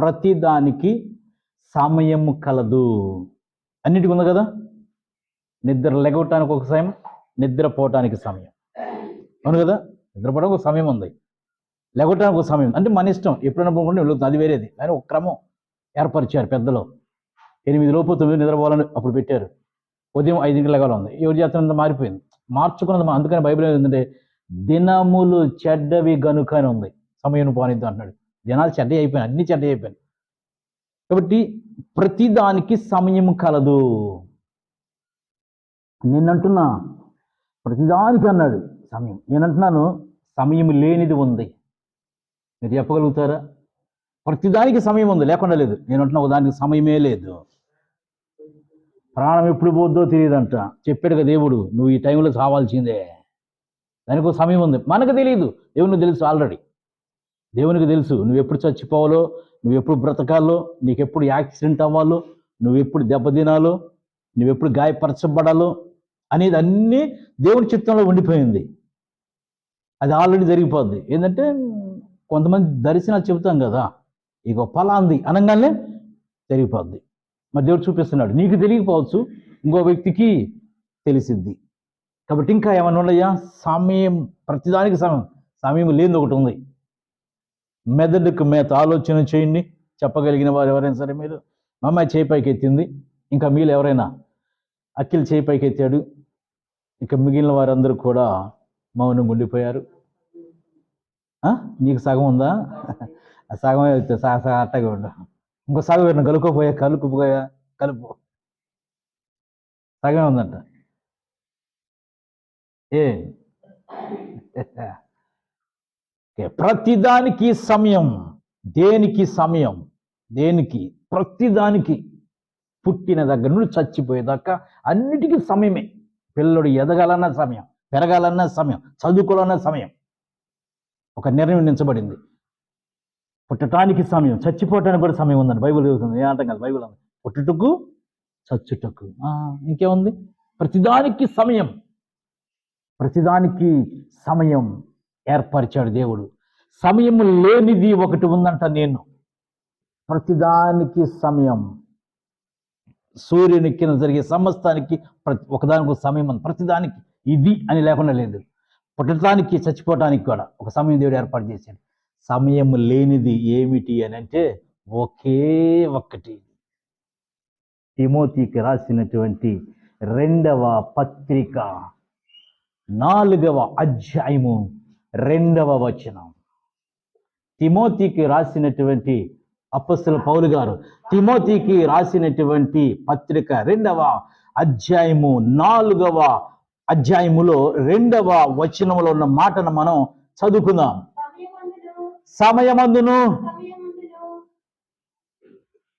ప్రతిదానికి సమయం కలదు. అన్నిటికీ ఉంది కదా? నిద్ర లెగవటానికి ఒక సమయం నిద్రపోవటానికి సమయం. అవును కదా? నిద్రపోవడానికి ఒక సమయం ఉంది. లెగవటానికి ఒక సమయం. అంటే మన ఇష్టం. ఎప్పుడైనా పోకుండా వెళ్తుంది అది వేరేది. కానీ ఒక క్రమం ఏర్పరిచారు పెద్దలు. ఎనిమిది లోపు తొమ్మిది నిద్రపోవాలని అప్పుడు పెట్టారు. ఉదయం ఐదుకి లెగాలి ఉంది ఎవరి జాతరంతా మారిపోయింది. మార్చుకున్నది అందుకని బైబిల్ ఏంటంటే దినములు చెడ్డవి గనుక అని ఉంది. సమయం పోనిద్దాం అంటున్నాడు. జనాలు చెడ్డ అయిపోయినాయి అన్ని చెడ్డ అయిపోయినాయి కాబట్టి ప్రతిదానికి సమయం కలదు. నేనంటున్నా ప్రతిదానికి అన్నాడు సమయం. నేనంటున్నాను సమయం లేనిది ఉంది. మీరు చెప్పగలుగుతారా? ప్రతిదానికి సమయం ఉంది లేకుండా లేదు. నేను అంటున్నా దానికి సమయమే లేదు. ప్రాణం ఎప్పుడు పోద్దో తెలియదంట. చెప్పాడు కదా దేవుడు నువ్వు ఈ టైంలో చావాల్సిందే. దానికి ఒక సమయం ఉంది. మనకు తెలియదు దేవునికి తెలుసు ఆల్రెడీ దేవునికి తెలుసు నువ్వు ఎప్పుడు చచ్చిపోవాలో నువ్వు ఎప్పుడు బ్రతకాలో నీకు ఎప్పుడు యాక్సిడెంట్ అవ్వాలో నువ్వు ఎప్పుడు దెబ్బతినాలో నువ్వు ఎప్పుడు గాయపరచబడాలో అనేది అన్నీ దేవుని చిత్తంలో ఉండిపోయింది. అది ఆల్రెడీ జరిగిపోద్ది. ఏంటంటే కొంతమంది దర్శనాలు చెబుతాం కదా ఇక ఫలాంది అనగానే జరిగిపోద్ది. మరి దేవుడు చూపిస్తున్నాడు నీకు తెలియకపోవచ్చు ఇంకో వ్యక్తికి తెలిసిద్ది. కాబట్టి ఇంకా ఏమన్నా ఉన్నాయా? సమయం ప్రతిదానికి సమయం సమయం లేనిది ఒకటి ఉంది. మెదడుకు మేత ఆలోచన చేయండి. చెప్పగలిగిన వారు ఎవరైనా సరే మీరు. మా అమ్మాయి చేయి పైకి ఎత్తింది. ఇంకా మీరు ఎవరైనా అఖిల్ చేయి పైకి ఎత్తాడు. ఇక మిగిలిన వారందరూ కూడా మౌనం ఉండిపోయారు. నీకు సగం ఉందా? ఆ సగం అయితే సగం అట్టగా ఉండు. ఇంకో సగం పెట్టిన కలుపుకోపోయా కలుపుకోయా కలుపు. సగమే ఉందంట. ఏ? ప్రతిదానికి సమయం. దేనికి సమయం? దేనికి? ప్రతిదానికి. పుట్టిన దగ్గర నుండి చచ్చిపోయేదాకా అన్నిటికీ సమయమే. పిల్లడు ఎదగాలన్న సమయం పెరగాలన్న సమయం చదువుకోవాలన్న సమయం. ఒక నిర్ణయించబడింది పుట్టడానికి సమయం చచ్చిపోవటానికి కూడా సమయం ఉందండి. బైబిల్ చదువుతుంది. ఏ అంటాం కదా? బైబుల్ ఉంది. పుట్టుటకు చచ్చుటకు. ఇంకేముంది? ప్రతిదానికి సమయం. ప్రతిదానికి సమయం. ఏర్పరిచాడు దేవుడు. సమయం లేనిది ఒకటి ఉందంట నేను. ప్రతిదానికి సమయం. సూర్యుని కింద జరిగే సమస్తానికి ప్రతి ఒకదానికి సమయం ఉంది. ప్రతిదానికి ఇది అని లేకుండా లేదు. పుట్టడానికి చచ్చిపోవటానికి కూడా ఒక సమయం దేవుడు ఏర్పాటు చేశాడు. సమయం లేనిది ఏమిటి అని అంటే ఒకే ఒక్కటి. తిమోతికి రాసినటువంటి రెండవ పత్రిక నాలుగవ అధ్యాయము. రెండవ వచనం. తిమోతికి రాసినటువంటి అపస్తుల పౌలు గారు తిమోతికి రాసినటువంటి పత్రిక రెండవ అధ్యాయము నాలుగవ అధ్యాయములో రెండవ వచనములో ఉన్న మాటను మనం చదువుకుందాం. సమయమందును.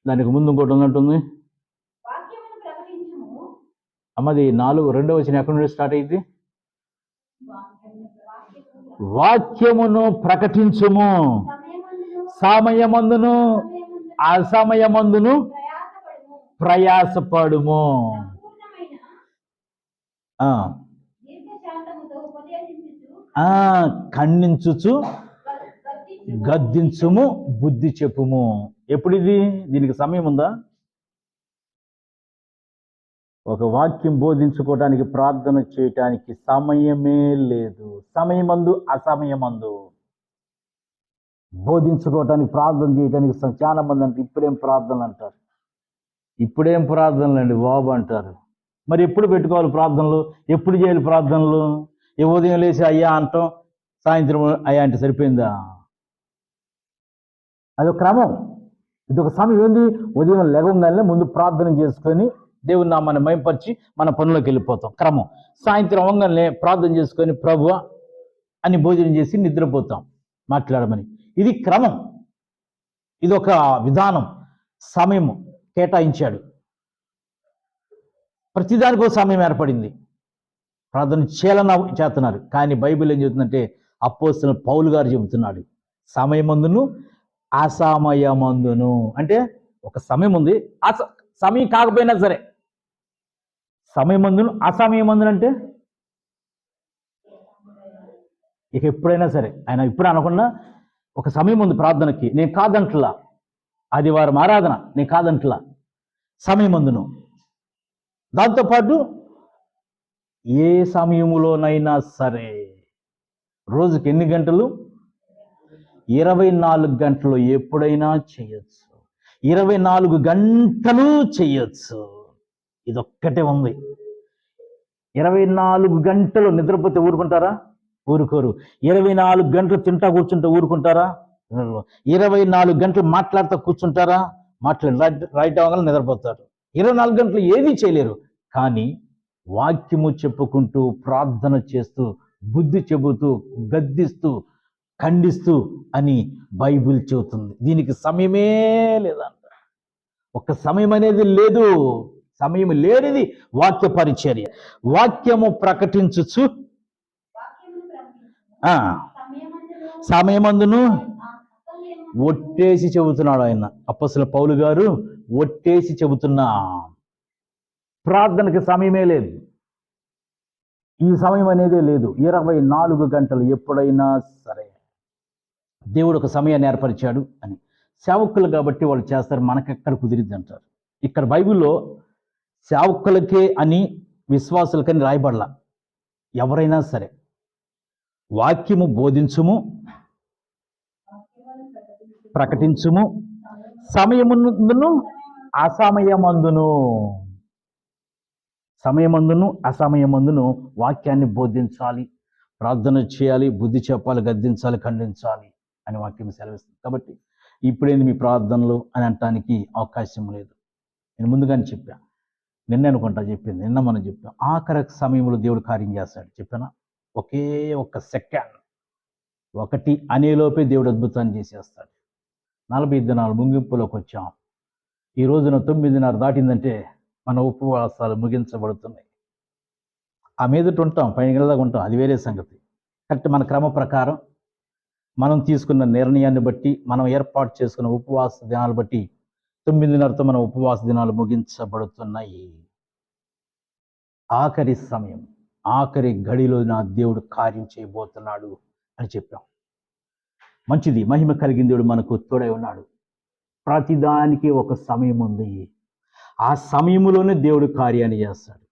దానికి ముందు ఇంకోటి ఉన్నట్టుంది. అమ్మది నాలుగు రెండవ వచనం ఎక్కడి నుండి స్టార్ట్ అయింది వాక్యమును ప్రకటించుము. సమయమందును అసమయమందును ప్రయాసపడుము. ఖండించుచు గద్దించుము బుద్ధి చెప్పుము. ఎప్పుడు ఇది దీనికి సమయం ఉందా ఒక వాక్యం బోధించుకోవటానికి ప్రార్థన చేయటానికి సమయమే లేదు. సమయమందు అసమయమందు. బోధించుకోవటానికి ప్రార్థన చేయటానికి చాలా మంది అంటే ఇప్పుడేం ప్రార్థనలు అంటారు. ఇప్పుడేం ప్రార్థనలు అండి బాబు అంటారు. మరి ఎప్పుడు పెట్టుకోవాలి ప్రార్థనలు? ఎప్పుడు చేయాలి ప్రార్థనలు? ఏ ఉదయం లేచి అయ్యా అంటాం సాయంత్రం అయ్యా అంటే సరిపోయిందా? అదొక క్రమం. ఇది ఒక సమయం ఏంది? ఉదయం లేవగానే ముందు ప్రార్థన చేసుకొని దేవుని నామాన్ని మయంపరిచి మన పనులకు వెళ్ళిపోతాం. క్రమం. సాయంత్రం అవ్వగానే ప్రార్థన చేసుకొని ప్రభు అని భోజనం చేసి నిద్రపోతాం. మాట్లాడమని. ఇది క్రమం. ఇది ఒక విధానం. సమయం కేటాయించాడు. ప్రతిదానికో సమయం ఏర్పడింది. ప్రార్థన చేయాలన్న చేస్తున్నారు. కానీ బైబిల్ ఏం చెబుతుందంటే అపోస్తున్న పౌలు గారు చెబుతున్నాడు. సమయమందును అసమయమందును. అంటే ఒక సమయం ఉంది. ఆ సమయం కాకపోయినా సరే సమయమందును అసమయమందును అంటే? ఇక ఎప్పుడైనా సరే ఆయన ఇప్పుడు అనకుండా ఒక సమయం ఉంది ప్రార్థనకి నేను కాదంటలా. ఆదివారం ఆరాధన నేను కాదంట్లా. సమయం అందును దాంతోపాటు ఏ సమయములోనైనా సరే రోజుకి ఎన్ని గంటలు? ఇరవై నాలుగు గంటలు ఎప్పుడైనా చేయొచ్చు. ఇరవై నాలుగు గంటలు చేయొచ్చు. ఇదొక్కటే ఉంది. ఇరవై నాలుగు గంటలు నిద్రపోతే ఊరుకుంటారా? ఊరుకోరు. ఇరవై నాలుగు గంటలు తింటా కూర్చుంటే ఊరుకుంటారా? ఇరవై నాలుగు గంటలు మాట్లాడుతూ కూర్చుంటారా? మాట్లాడి రైట్ రైట్ అవ్వగానే నిద్రపోతారు. ఇరవై నాలుగు గంటలు ఏమీ చేయలేరు. కానీ వాక్యము చెప్పుకుంటూ ప్రార్థన చేస్తూ బుద్ధి చెబుతూ గద్దిస్తూ ఖండిస్తూ అని బైబిల్ చెబుతుంది. దీనికి సమయమే లేదంట. ఒక సమయం అనేది లేదు. సమయం లేనిది వాక్య పరిచర్య. వాక్యము ప్రకటించుచు. ఆ, సమయమందును. ఒట్టేసి చెబుతున్నాడు ఆయన. అప్పసుల పౌలు గారు ఒట్టేసి చెబుతున్నా. ప్రార్థనకి సమయమే లేదు. ఈ సమయం అనేది లేదు. ఇరవై నాలుగు గంటలు ఎప్పుడైనా సరే. దేవుడు ఒక సమయాన్ని ఏర్పరిచాడు అని. సేవకులు కాబట్టి వాళ్ళు చేస్తారు. మనకెక్కడ కుదిరిద్ది అంటారు. ఇక్కడ బైబిల్లో సేవకులకే అని విశ్వాసులకని రాయబడలా. ఎవరైనా సరే వాక్యము బోధించుము ప్రకటించుము. ప్రకటించుము సమయముందును అసమయమందును. సమయమందును అసమయమందును వాక్యాన్ని బోధించాలి ప్రార్థన చేయాలి బుద్ధి చెప్పాలి గద్దించాలి ఖండించాలి అని వాక్యం సెలవిస్తుంది. కాబట్టి ఇప్పుడేంది మీ ప్రార్థనలు అని అనటానికి అవకాశం లేదు. నేను ముందుగానే చెప్పాను నిన్న అనుకుంటా చెప్పింది నిన్న మనం చెప్పాం ఆఖరి సమయంలో దేవుడు కార్యం చేస్తాడు. చెప్పానా? ఒకే ఒక్క సెకండ్. ఒకటి అనేలోపే దేవుడు అద్భుతాన్ని చేసేస్తాడు. నలభై దినాలు ముగింపులోకి వచ్చాం. ఈ రోజున తొమ్మిదిన్నర దాటిందంటే మన ఉపవాసాలు ముగించబడుతున్నాయి. ఆ మీదట ఉంటాం పైన ఉంటాం. అది వేరే సంగతి. కరెక్ట్ మన క్రమ ప్రకారం మనం తీసుకున్న నిర్ణయాన్ని బట్టి మనం ఏర్పాటు చేసుకున్న ఉపవాస దినాలు బట్టి తొమ్మిదిన్నరతో మన ఉపవాస దినాలు ముగించబడుతున్నాయి. ఆఖరి సమయం ఆఖరి గడిలో నా దేవుడు కార్యం చేయబోతున్నాడు అని చెప్పాం. మంచిది మహిమ కలిగిన దేవుడు మనకు తోడై ఉన్నాడు. ప్రతిదానికి ఒక సమయం ఉంది. ఆ సమయంలోనే దేవుడు కార్యాన్ని చేస్తాడు.